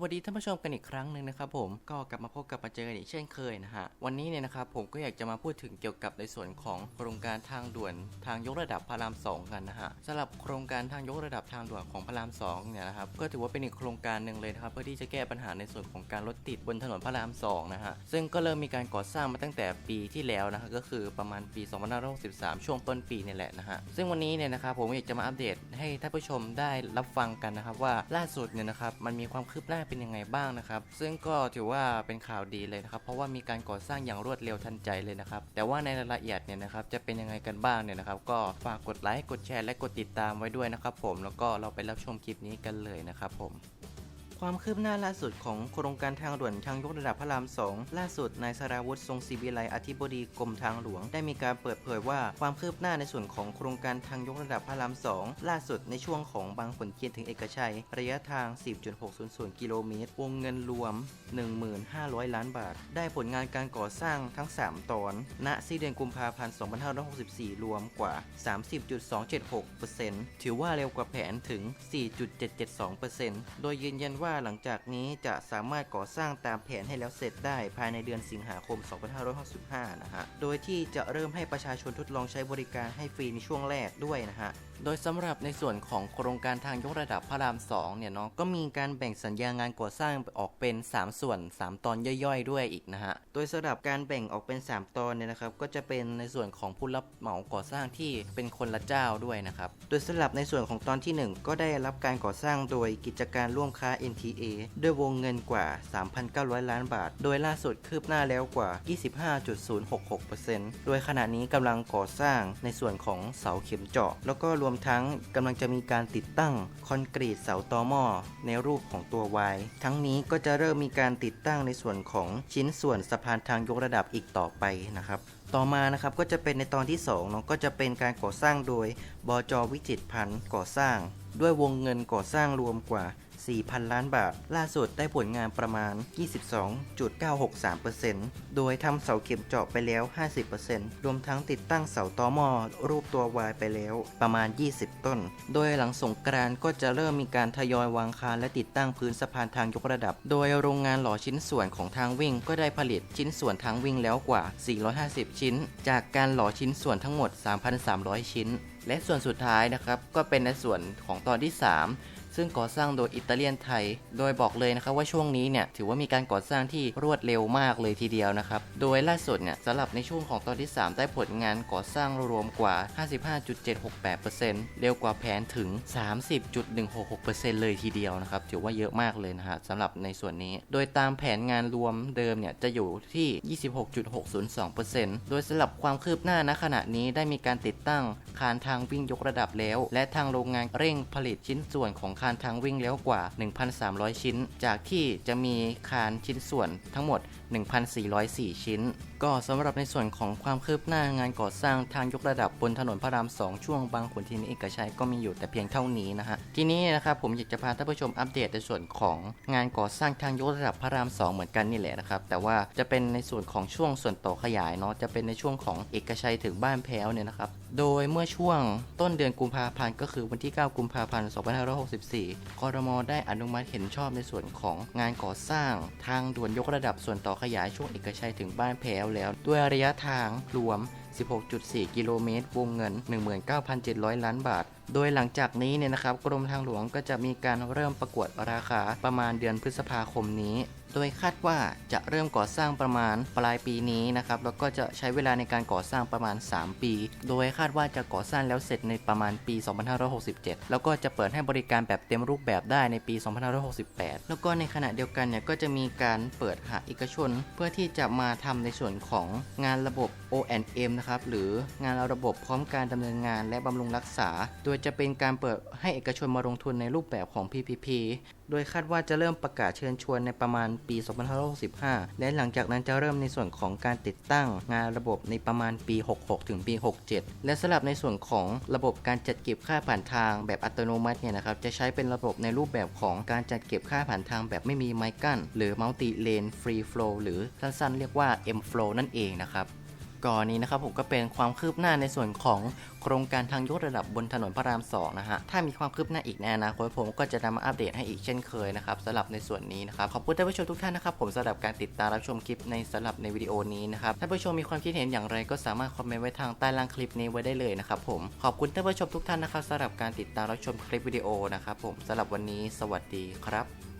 วัสดีท่านผู้ชมกันอีกครั้งหนึ่งนะครับผมก็กลับมาพบกับมาเจอกันอีกเช่นเคยนะฮะวันนี้เนี่ยนะครับผมก็อยากจะมาพูดถึงเกี่ยวกับในส่วนของโครงการทางด่วนทางยกระดับพระรามสองกันนะฮะสำหรับโครงการทางยกระดับทางด่วนของพระรามสองเนี่ยนะครับก็ถือว่าเป็นอีกโครงการหนึ่งเลยนะครับเพื่อที่จะแก้ปัญหาในส่วนของการรถติดบนถนนพระรามสองนะฮะซึ่งก็เริ่มมีการก่อสร้างมาตั้งแต่ปีที่แล้วนะฮะก็คือประมาณปี2563ช่วงต้นปีเนี่ยแหละนะฮะซึ่งวันนี้เนี่ยนะครับผมอยากจะมาอัปเดตให้ท่านผู้ชมได้รับฟังกันนะครับว่าล่าสุดเนี่ยนะครับมันมีความคืบหน้าเป็นยังไงบ้างนะครับ ซึ่งก็ถือว่าเป็นข่าวดีเลยนะครับ เพราะว่ามีการก่อสร้างอย่างรวดเร็วทันใจเลยนะครับ แต่ว่าในรายละเอียดเนี่ยนะครับจะเป็นยังไงกันบ้างเนี่ยนะครับ ก็ฝากกดไลค์ กดแชร์ และกดติดตามไว้ด้วยนะครับผม แล้วก็เราไปรับชมคลิปนี้กันเลยนะครับผม ความคืบหน้าล่าสุดของโครงการทางด่วนทางยกระดับพระราม 2 ล่าสุดนายสราวุธทรงศิวิไลอธิบดีกรมทางหลวง ได้มีการเปิดเผยว่าความคืบหน้าในส่วนของโครงการทางยกระดับพระราม 2 ล่าสุดในช่วงของบางขุนเทียนถึงเอกชัย ระยะทาง 10.600 กิโลเมตร วงเงินรวม 1,500ล้านบาท ได้ผลงานการก่อสร้างทั้ง 3 ตอน ณสิ้นเดือนกุมภาพันธ์ 2564 รวมกว่า 30.276%ถือว่าเร็วกว่าแผนถึง 4.772%โดยยืนยันว่าหลังจากนี้จะสามารถก่อสร้างตามแผนให้แล้วเสร็จได้ภายในเดือนสิงหาคม 2565 นะฮะ โดยที่จะเริ่มให้ประชาชนทดลองใช้บริการให้ฟรีในช่วงแรกด้วยนะฮะ โดยสำหรับในส่วนของโครงการทางยกระดับพระราม 2 เนี่ยเนาะ ก็มีการแบ่งสัญญางานก่อสร้างออกเป็น 3 ส่วน 3 ตอนย่อยๆ ด้วยอีกนะฮะ โดยสำหรับการแบ่งออกเป็น 3 ตอนเนี่ยนะครับ ก็จะเป็นในส่วนของผู้รับเหมาก่อสร้างที่เป็นคนละเจ้าด้วยนะครับ โดยสำหรับในส่วนของตอนที่ 1 ก็ได้รับการก่อสร้างโดยกิจการร่วมค้า TA ด้วยวงเงินกว่า 3,900 ล้านบาท โดยล่าสุดคืบหน้าแล้วกว่า 25.066%โดยขณะนี้กำลังก่อสร้างในส่วนของเสาเข็มเจาะ แล้วก็รวมทั้งกำลังจะมีการติดตั้งคอนกรีตเสาตอหม้อในรูปของตัว Y ทั้งนี้ก็จะเริ่มมีการติดตั้งในส่วนของชิ้นส่วนสะพานทางยกระดับอีกต่อไปนะครับต่อมานะครับก็จะเป็นในตอนที่2เนาะก็จะเป็นการก่อสร้างโดยบจวิจิตรพันธ์ก่อสร้าง ด้วยวงเงินก่อสร้างรวมกว่า 4,000 ล้านบาท ล่าสุดได้ผลงานประมาณ 22.963%โดยทำเสาเข็มเจาะไปแล้ว 50%รวมทั้งติดตั้งเสาตอหม้อรูปตัว Y ไปแล้วประมาณ 20 ต้น โดยหลังสงกรานก็จะเริ่มมีการทยอยวางคานและติดตั้งพื้นสะพานทางยกระดับ โดยโรงงานหล่อชิ้นส่วนของทางวิ่งก็ได้ผลิตชิ้นส่วนทางวิ่งแล้วกว่า 450 ชิ้น จากการหล่อชิ้นส่วนทั้งหมด 3,300 ชิ้น และส่วนสุดท้ายนะครับ ก็เป็นในส่วนของตอนที่ 3 ซึ่งก่อสร้างโดยอิตาเลียนไทย โดยบอกเลยนะครับว่าช่วงนี้เนี่ยถือว่ามีการก่อสร้างที่รวดเร็วมากเลยทีเดียวนะครับ โดยล่าสุดเนี่ยสำหรับในช่วงของตอนที่ 3 ได้ผลงานก่อสร้างรวมกว่า 55.768%เร็วกว่าแผนถึง 30.166%เลยทีเดียวนะครับถือว่าเยอะมากเลยนะฮะสำหรับในส่วนนี้ โดยตามแผนงานรวมเดิมเนี่ยจะอยู่ที่ 26.602%โดยสำหรับความคืบหน้าณขณะนี้ได้มีการติดตั้งคานทางวิ่งยกระดับแล้ว และทางโรงงานเร่งผลิตชิ้นส่วนของคานทางวิ่งแล้วกว่า 1,300 ชิ้น จากที่จะมีคานชิ้นส่วนทั้งหมด 1,404 ชิ้น ก็สำหรับในส่วนของความคืบหน้างานก่อสร้างทางยกระดับบนถนนพระราม 2 ช่วงบางขุนเทียนเอกชัยก็มีอยู่แต่เพียงเท่านี้นะฮะ ทีนี้นะครับผมอยากจะพาท่านผู้ชมอัปเดตในส่วนของงานก่อสร้างทางยกระดับพระราม 2 เหมือนกันนี่แหละนะครับ แต่ว่าจะเป็นในส่วนของช่วงส่วนต่อขยายเนาะ จะเป็นในช่วงของเอกชัยถึงบ้านแพ้วเนี่ยนะครับ โดยเมื่อช่วงต้นเดือนกุมภาพันธ์ก็คือวันที่ 9 กุมภาพันธ์ 2564คอรมอได้อนุมัติเห็นชอบในส่วนของงานก่อสร้างทางด่วนยกระดับส่วนต่อขยายช่วงเอกชัยถึงบ้านแพ้วแล้ว ด้วยระยะทางรวม 16.4 กิโลเมตร วงเงิน 19,700 ล้านบาท โดยหลังจากนี้เนี่ยนะครับ กรมทางหลวงก็จะมีการเริ่มประกวดราคาประมาณเดือนพฤษภาคมนี้ โดยคาดว่าจะเริ่มก่อสร้างประมาณปลายปีนี้นะครับ แล้วก็จะใช้เวลาในการก่อสร้างประมาณ 3 ปี โดยคาดว่าจะก่อสร้างแล้วเสร็จในประมาณปี 2567 แล้วก็จะเปิดให้บริการแบบเต็มรูปแบบได้ในปี 2568 แล้วก็ในขณะเดียวกันเนี่ยก็จะมีการเปิดหาเอกชน เพื่อที่จะมาทำในส่วนของงานระบบ O&M นะครับหรืองานระบบพร้อมการดำเนินงานและบำรุงรักษา โดยจะเป็นการเปิดให้เอกชนมาลงทุนในรูปแบบของ PPP โดยคาดว่าจะเริ่มประกาศเชิญชวนในประมาณปี 2565 และหลังจากนั้นจะเริ่มในส่วนของการติดตั้งงานระบบในประมาณปี 66 ถึงปี 67 และสำหรับในส่วนของระบบการจัดเก็บค่าผ่านทางแบบอัตโนมัติเนี่ยนะครับจะใช้เป็นระบบในรูปแบบของการจัดเก็บค่าผ่านทางแบบไม่มีไม้กั้น หรือ Multi Lane Free Flow หรือสั้นๆเรียกว่า M Flow นั่นเองนะครับ ก่อนนี้นะครับผมก็เป็นความคืบหน้าในส่วนของโครงการทางยกระดับบนถนนพระรามสองนะฮะถ้ามีความคืบหน้าอีกในอนาคตผมก็จะนำมาอัปเดตให้อีกเช่นเคยนะครับสำหรับในส่วนนี้นะครับขอบคุณท่านผู้ชมทุกท่านนะครับผมสำหรับการติดตามรับชมคลิปในสำหรับในวิดีโอนี้นะครับท่านผู้ชมมีความคิดเห็นอย่างไรก็สามารถคอมเมนต์ไว้ทางใต้ล่างคลิปนี้ไว้ได้เลยนะครับผมขอบคุณท่านผู้ชมทุกท่านนะครับสำหรับการติดตามรับชมคลิปวิดีโอนะครับผมสำหรับวันนี้ สวัสดีครับ